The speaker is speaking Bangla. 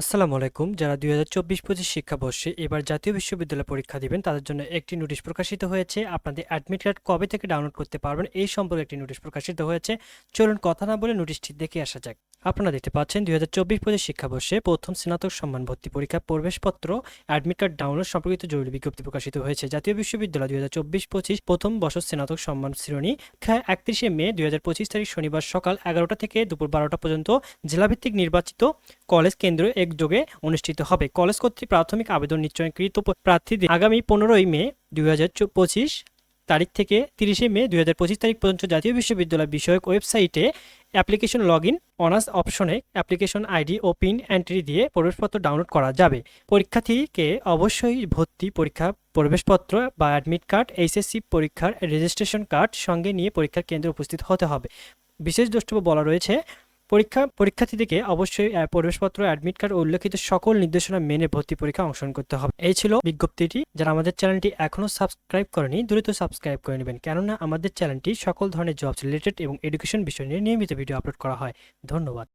আসসালামু আলাইকুম। যারা দুই হাজার চব্বিশ পঁচিশ শিক্ষাবর্ষে এবার জাতীয় বিশ্ববিদ্যালয় পরীক্ষা দিবেন, তাদের জন্য একটি নোটিশ প্রকাশিত হয়েছে। আপনাদের অ্যাডমিট কার্ড কবে থেকে ডাউনলোড করতে পারবেন, এই সম্পর্কে একটি নোটিশ প্রকাশিত হয়েছে। চলুন কথা না বলে নোটিশটি দেখে আসা যাক। আপনারা দেখতে পাচ্ছেন দুই হাজার চব্বিশ পঁচিশ শিক্ষাবর্ষে প্রথম স্নাতক সম্মান ভর্তি পরীক্ষা প্রবেশপত্র অ্যাডমিট কার্ড ডাউনলোড সম্পর্কিত জরুরি বিজ্ঞপ্তি প্রকাশিত হয়েছে। জাতীয় বিশ্ববিদ্যালয় দুই হাজার চব্বিশ পঁচিশ প্রথম বর্ষ স্নাতক সম্মান শ্রেণি একত্রিশে মে দুই হাজার পঁচিশ তারিখ শনিবার সকাল এগারোটা থেকে দুপুর বারোটা পর্যন্ত জেলাভিত্তিক নির্বাচিত কলেজ কেন্দ্র একযোগে অনুষ্ঠিত হবে। কলেজ কর্তৃক প্রাথমিক আবেদন নিশ্চয়কৃত প্রার্থীদের আগামী পনেরোই মে দুই হাজার পঁচিশ তারিখ থেকে তিরিশে মে দুই হাজার পঁচিশ তারিখ পর্যন্ত জাতীয় বিশ্ববিদ্যালয় বিষয়ক ওয়েবসাইটে অ্যাপ্লিকেশন লগ ইন অনার্স অপশনে অ্যাপ্লিকেশন আইডি ও পিন এন্ট্রি দিয়ে প্রবেশপত্র ডাউনলোড করা যাবে। পরীক্ষার্থীকে অবশ্যই ভর্তি পরীক্ষা, প্রবেশপত্র বা অ্যাডমিট কার্ড, এইচএসসি পরীক্ষার রেজিস্ট্রেশন কার্ড সঙ্গে নিয়ে পরীক্ষার কেন্দ্রে উপস্থিত হতে হবে। বিশেষ দ্রষ্টব্য বলা রয়েছে পরীক্ষা, পরীক্ষার্থীদেরকে অবশ্যই প্রবেশপত্র অ্যাডমিট কার্ড উল্লেখিত সকল নির্দেশনা মেনে ভর্তি পরীক্ষা অংশগ্রহণ করতে হবে। এই ছিল বিজ্ঞপ্তিটি। যারা আমাদের চ্যানেলটি এখনও সাবস্ক্রাইব করেনি, দ্রুত সাবস্ক্রাইব করে নেবেন। কেননা আমাদের চ্যানেলটি সকল ধরনের জবস রিলেটেড এবং এডুকেশন বিষয় নিয়ে নিয়মিত ভিডিও আপলোড করা হয়। ধন্যবাদ।